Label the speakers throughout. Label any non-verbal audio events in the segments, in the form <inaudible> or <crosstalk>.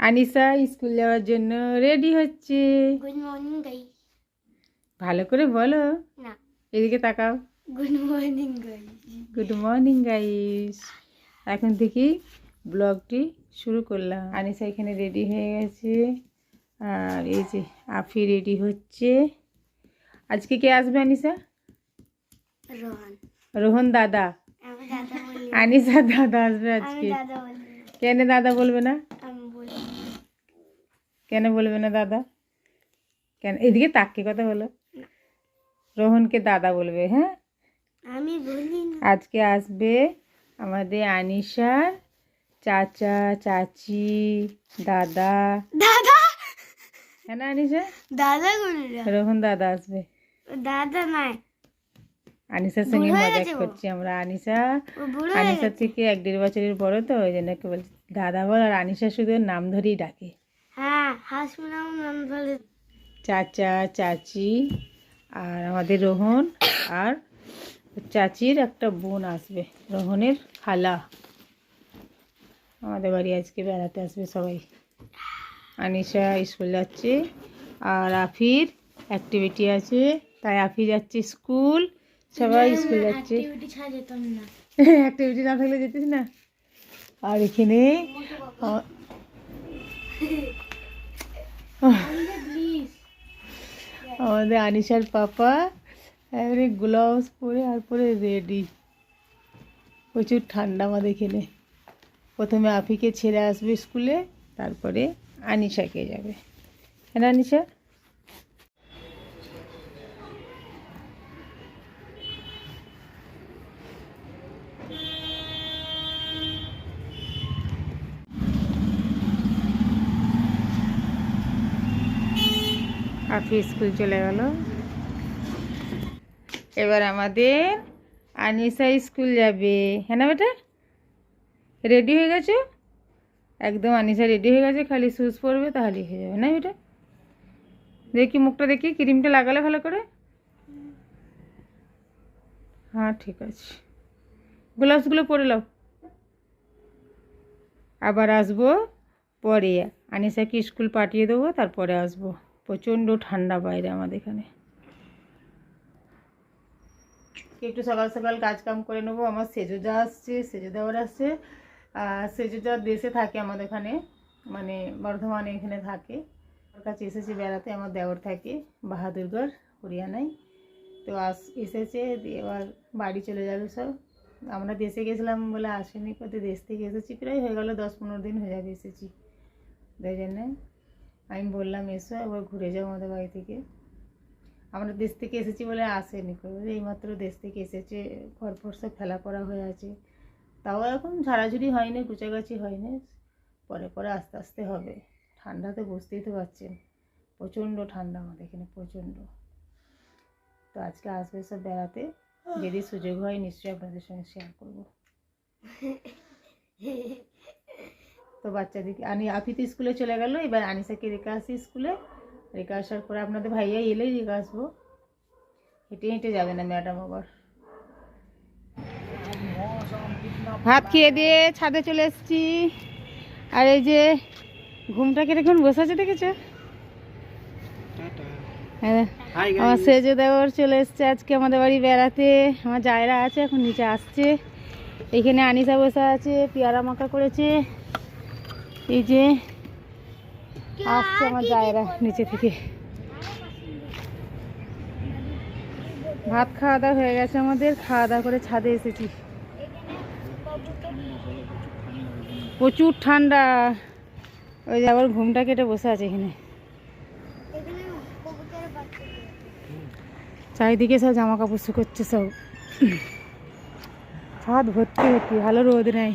Speaker 1: Anisa school যাওয়ার জন্য ready হচ্ছে।
Speaker 2: গুড মর্নিং গাই
Speaker 1: ভালো করে বলো।
Speaker 2: না।
Speaker 1: এদিকে তাকাও।
Speaker 2: Good morning guy
Speaker 1: good morning guys এখন থেকে ব্লগটি শুরু করলাম। আনিসা এখানে রেডি হয়ে গেছে। আর এই যে আফি রেডি হচ্ছে। আজকে কে আসবে আনিসা?
Speaker 2: রোহন।
Speaker 1: রোহন দাদা। আনিসা দাদা আসবে আজকে। কেন দাদা বলবে না? কেন বলবে না দাদা? কেন? এদিকে তাককে কথা বলো। রোহনকে দাদা বলবে হ্যাঁ?
Speaker 2: আমি বলি
Speaker 1: আজকে আসবে আমাদের আনিশার চাচা চাচি দাদা।
Speaker 2: দাদা?
Speaker 1: হ্যাঁ না আনিশা?
Speaker 2: দাদা
Speaker 1: রোহন দাদা আসবে।
Speaker 2: দাদা নাই।
Speaker 1: আনিশার সঙ্গে মজা করছি আমরা।
Speaker 2: হয়ে
Speaker 1: আনিশার থেকে এক দেড় বছরের বড় তো ওই জন্য বলছি দাদা বল আর আনিশা শুধু নাম ধরেই ডাকে।
Speaker 2: হ্যাঁ
Speaker 1: চাচা চাচি আর আমাদের রোহন আর চাচির একটা বোন আসবে রোহনের খালা। আমাদের বাড়ি আজকে বেড়াতে আসবে সবাই। আনিশা স্কুল যাচ্ছে আর আফির অ্যাক্টিভিটি আছে তাই আফি যাচ্ছে স্কুল সবাই স্কুল যাচ্ছে।
Speaker 2: অ্যাক্টিভিটি না। <laughs>
Speaker 1: অ্যাক্টিভিটি না থাকলে যেতিস না। আর এখানে <laughs> আমাদের আনিশার পাপা এবারে গ্লাভস পরে আর পরে রেডি প্রচুর ঠান্ডা আমাদের এখানে। প্রথমে আফিকে ছেড়ে আসবে স্কুলে তারপরে আনিশাকে যাবে। হ্যাঁ না, আফি স্কুল চলে গেল। এবার আমাদের আনিসা স্কুল যাবে। হ্যাঁ না বেটা? রেডি হয়ে গেছে? একদম আনিসা রেডি হয়ে গেছে, খালি শুজ পরবে তাহলেই হয়ে যাবে, না বেটা? দেখি মুখটা দেখি ক্রিমটা লাগালে ভালো করে? হ্যাঁ ঠিক আছে। গ্লাভসগুলো পরে নাও। আবার আসব পরে। আনিসাকে স্কুল পাঠিয়ে দেবো, তারপরে আসব। প্রচণ্ড ঠান্ডা বাইরে আমাদের এখানে। একটু সকাল সকাল কাজ কাম করে নেব, আমার সেজোজা আসছে সেজোদাওয়ার আসছে আর সেজোজা দেশে থাকে আমাদের এখানে মানে বর্ধমানে এখানে থাকে। ওর কাছে এসেছে বেড়াতে, আমার দেওর থাকে, বাহাদুরগড়, হরিয়ানায়। তো আস, এসেছে এবার বাড়ি চলে যাবে সব। আমরা দেশে গেছিলাম বলে আসেনি কত দেশ থেকে এসেছি, প্রায় হয়ে গেল দশ পনেরো দিন হয়ে যাবে এসেছি। তাই জন্যে আমি বললাম, এসো একবার ঘুরে যাও আমাদের বাড়ি থেকে। আমরা দেশ থেকে এসেছি বলে আসেনি এইমাত্র দেশ থেকে এসেছে, ঘর ফর সব ফেলা করা হয়ে আছে। তাও এখন ঝাড়াঝুড়ি হয়নি, গুছাগাছি হয়নি। পরে পরে আস্তে আস্তে হবে। ঠান্ডাতে বুঝতেই তো পারছেন। প্রচণ্ড ঠান্ডা আমাদের এখানে, প্রচণ্ড। তো আজকে আসবে সব বেড়াতে। যদি সুযোগ হয় নিশ্চয়ই আপনাদের সঙ্গে শেয়ার করব। <laughs> তো বাচ্চাদেরকে আনি আফি তো স্কুলে চলে গেল এবার আনিসাকে রেখে আসি স্কুলে। রেখে আসার পরে আপনাদের ভাইয়া এলেই রেখে আসব। হেঁটে হেঁটে যাবে না ম্যাডাম আবার। ভাত খেয়ে দিয়ে ছাদে চলে এসেছি। আর এই যে ঘুমটা কীরকম? বসে আছে দেখেছ? হ্যাঁ আমার সেজে দেওয়ার চলে এসছে আজকে আমাদের বাড়ি বেড়াতে। আমার জায়রা আছে এখন নিচে আসছে। এখানে আনিসা বসে আছে পেয়ারা মাখা করেছে। এই যে আসছে আমার জায়রা নিচে থেকে। ভাত খাওয়া দাওয়া হয়ে গেছে আমাদের খাওয়া দাওয়া করে ছাদে এসেছি। প্রচুর ঠান্ডা। ওই যে আবার ঘুমটা কেটে বসে আছে এখানে। চারিদিকে সব জামা কাপড় শুকোচ্ছে সব। ছাদ ভর্তি ভর্তি ভালো রোদ নেই।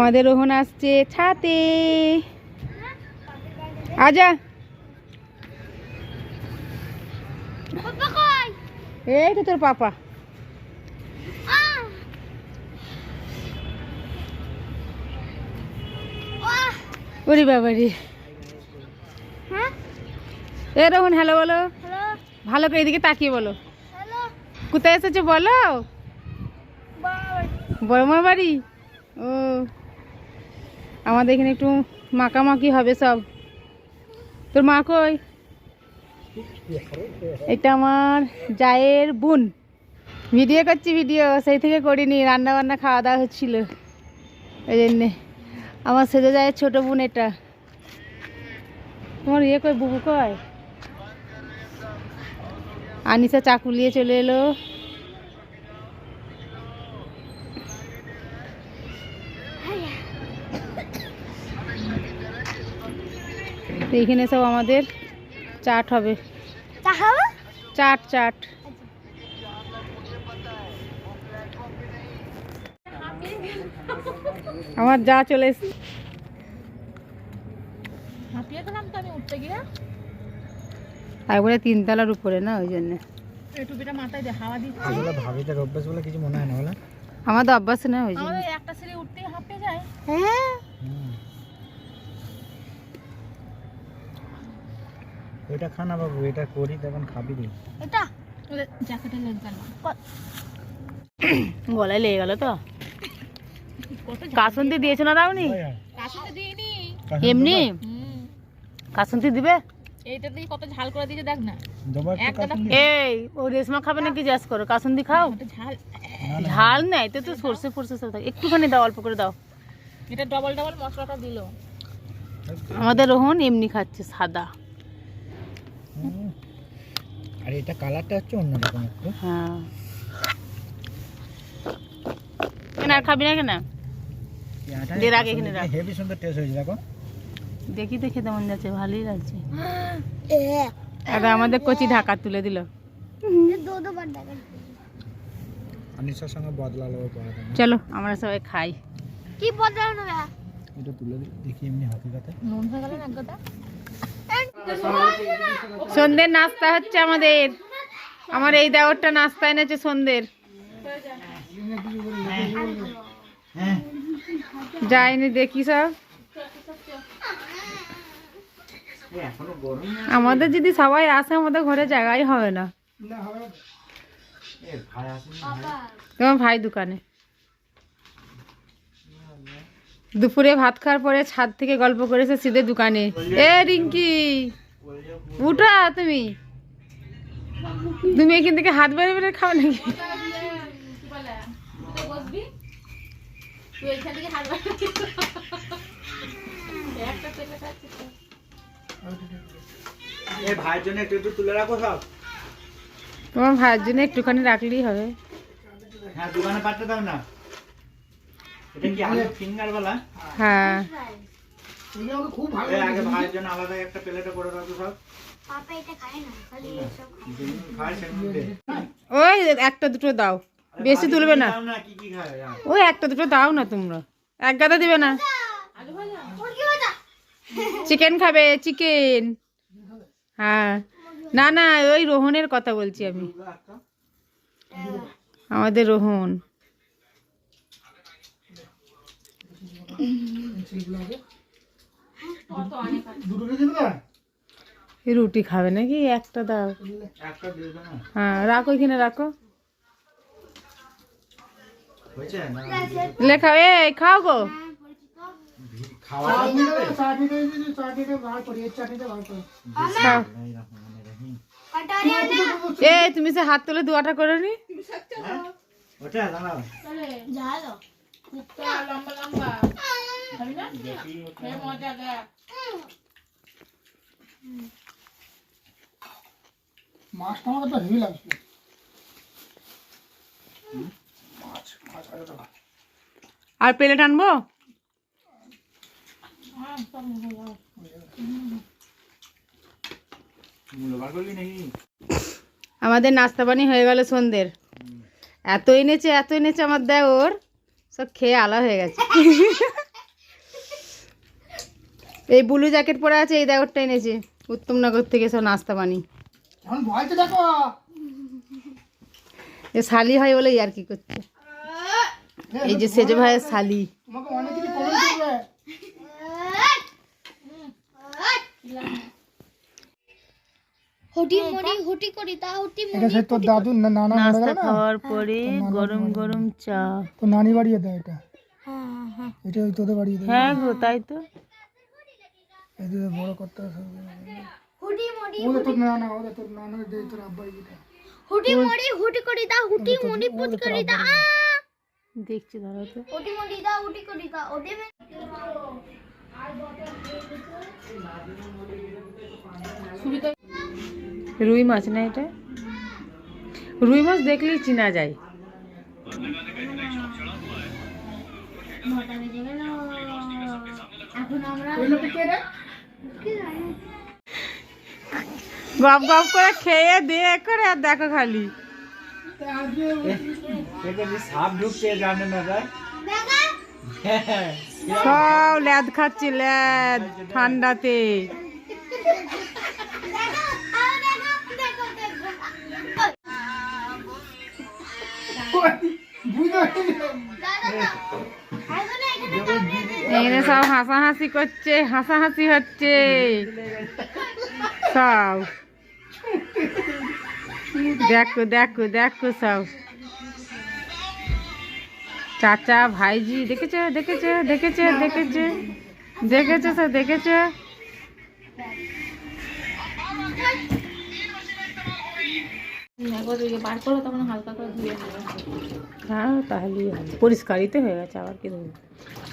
Speaker 1: আমাদের রোহন আসছে ছাতে। আজা। এই তো তোর পাপা। ওরে বাবা এ রোহন হ্যালো বলো। ভালো করে এদিকে তাকিয়ে বলো। কোথায় এসেছ বলো? বড়মার বাড়ি ও। আমাদের এখানে একটু মাখামাখি হবে সব। তোর মা কই? এটা আমার জায়ের বোন। ভিডিও করছি ভিডিও, সেই থেকে করিনি রান্না বান্না খাওয়া দাওয়া হচ্ছিল। ওই জন্যে। আমার সেজে যায় ছোট বোন এটা। তোমার ইয়ে কয় বুবু কয় আনিসা চাকু নিয়ে চলে এলো। তো এইখানে সব আমাদের চাট হবে। চাট চাট আমার যা চলে এসছে। একবারে তিনতলার উপরে না ওই জন্য।
Speaker 3: মনে হয় বলে।
Speaker 1: আমার তো অভ্যাস না ওই জন্য।
Speaker 4: একটা সিঁড়ি উঠতেই হাঁপিয়ে যায়।
Speaker 2: হ্যাঁ।
Speaker 3: ওইটা খা না বাবু এটা করি তখন খাবি রে।
Speaker 2: এটা?
Speaker 4: জ্যাকেটের লেগ গেল
Speaker 1: গলায় লেগে গেল তো?
Speaker 4: কত
Speaker 1: কাসন্তি দিয়েছ না দাওনি? এমনি? কাসন্তি দিবে?
Speaker 4: এইটা দিয়ে কত ঝাল করে দিয়েছে দেখ না।
Speaker 1: এই ও রেশমা খাবে নাকি জিজ্ঞাস করো? কাসন্দি খাও?
Speaker 4: ঝাল।
Speaker 1: ঝাল নেই তো তো সর্ষে ফর্ষে সব থাকে। একটুখানি দাও অল্প করে দাও।
Speaker 4: এটা ডবল ডবল মশলাটা দিল।
Speaker 1: আমাদের রোহন এমনি খাচ্ছে সাদা।
Speaker 3: আর এটা কালারটা হচ্ছে অন্যরকম একটু।
Speaker 1: হ্যাঁ। কেন আর খাবি না কেন? রাখ এখানে রাখ।
Speaker 3: হেভি সুন্দর টেস্ট হয়েছে দেখো।
Speaker 1: দেখি দেখে তেমন যাচ্ছে ভালোই লাগছে। এটা আমাদের কচি ঢাকা তুলে দিল।
Speaker 3: সঙ্গে বদলালো
Speaker 1: চলো আমরা সবাই খাই।
Speaker 2: কি বদলানো হবে
Speaker 3: এটা তুলে দেখি এমনি হাতিকাতে
Speaker 4: নুন হয়ে গেল না
Speaker 1: সন্ধ্যের নাস্তা হচ্ছে আমাদের। আমার এই দেওয়ারটা নাস্তা এনেছে সন্ধ্যের। যাইনি দেখি সব। আমাদের যদি সবাই আসে, আমাদের ঘরে জায়গাই হবে না। তোমার ভাই দোকানে। দুপুরে ভাত খাওয়ার পরে ছাদ থেকে গল্প করেছে সিধে দোকানে। এ রিঙ্কি! উঠা তুমি। তুমি এখান থেকে হাত বেড়ে বেড়ে খাও নাকি? তোমার ভাইয়ের জন্য একটুখানি রাখলেই হবে।
Speaker 3: হ্যাঁ দোকানে পাঠাতে দাও না। এটা কি আলু ফিঙ্গার वाला
Speaker 1: হ্যাঁ।
Speaker 3: এ আগে ভাইয়ের জন্য আলাদা একটা প্লেটে করে রাখো সব।
Speaker 2: পাপা এটা খায় না খালি এসব
Speaker 3: খায়।
Speaker 1: ওই একটা দুটো দাও। বেশি তুলবে না।
Speaker 3: কি কি খায়
Speaker 1: ওই একটা দুটো দাও না তোমরা। এক গাদা দিবে না।
Speaker 2: মুরগি ভাজা
Speaker 1: চিকেন খাবে চিকেন। হ্যাঁ। না না ওই রোহনের কথা বলছি আমি। আমাদের রোহন। রুটি খাবে নাকি? একটা দাও।
Speaker 3: একটা দাও
Speaker 1: হ্যাঁ রাখো এখানে রাখো। লেখা এ খাও গো।
Speaker 3: খাওয়া যাবে
Speaker 1: খাও।
Speaker 2: কটারে না
Speaker 1: এ তুমি সে হাত তুলে দুয়াটা করে নি
Speaker 3: ওটা দাঁড়াও।
Speaker 2: ঝালো
Speaker 4: লম্বা লম্বা। খাবি না? খেয়ে মজা দেখ।
Speaker 1: আর প্লেট আনব? আমাদের নাস্তা পানি হয়ে গেল সন্ধ্যের। এত এনেছে এত এনেছে আমার দেওর। সব খেয়ে আলা হয়ে গেছে। এই ব্লু জ্যাকেট পরে আছে এই দাগরটা এনেছে উত্তমনগর থেকে সব নাস্তা পানি এ শালি হয় বলে আর কি করছে। এই যে সেজে ভাইয়ের শালি।
Speaker 2: হুটি হুটি করি তা হুটি মুড়ি
Speaker 5: এটা সে তোর দাদু না- নানা মরে গেল না?
Speaker 1: খাওয়ার পরে গরম গরম চা।
Speaker 5: তো নানি এটা
Speaker 2: হ্যাঁ
Speaker 5: এটা ওই তোদের বাড়ি
Speaker 1: হ্যাঁ গো তাই তো।
Speaker 5: এদের বড় করতে হবে
Speaker 2: হুটি মরি
Speaker 5: তোর তোর তোর এটা।
Speaker 2: হুটি মরি হুটি করি দা হুটি মরি পুত করি দা
Speaker 1: দেখছি দাঁড়াও তো।
Speaker 2: হুটি মরি দা হুটি করি দা ওদে
Speaker 1: রুই মাছ না এটা? রুই মাছ দেখলেই চেনা যায়। গপ গপ করে খেয়ে দিয়ে করে আর দেখো খালি। সব ল্যাদ খাচ্ছে ল্যাদ ঠান্ডাতে।
Speaker 2: এখন
Speaker 1: সব হাসাহাসি করছে, হাসাহাসি হচ্ছে। সব। দেখো দেখো দেখো সব। চাচা, ভাইজি, দেখেছে দেখেছে দেখেছে দেখেছে? দেখেছে সব, দেখেছে?
Speaker 4: বার করো তখন হালকা করে ধুয়ে
Speaker 1: হ্যাঁ তাহলেই হবে। পরিষ্কারই তো হয়ে গেছে আবার কি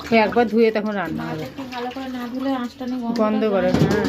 Speaker 1: ধুয়ে একবার ধুয়ে তখন রান্না হবে।
Speaker 4: ভালো করে না ধুলে আঁচটা
Speaker 1: গন্ধ করে হ্যাঁ।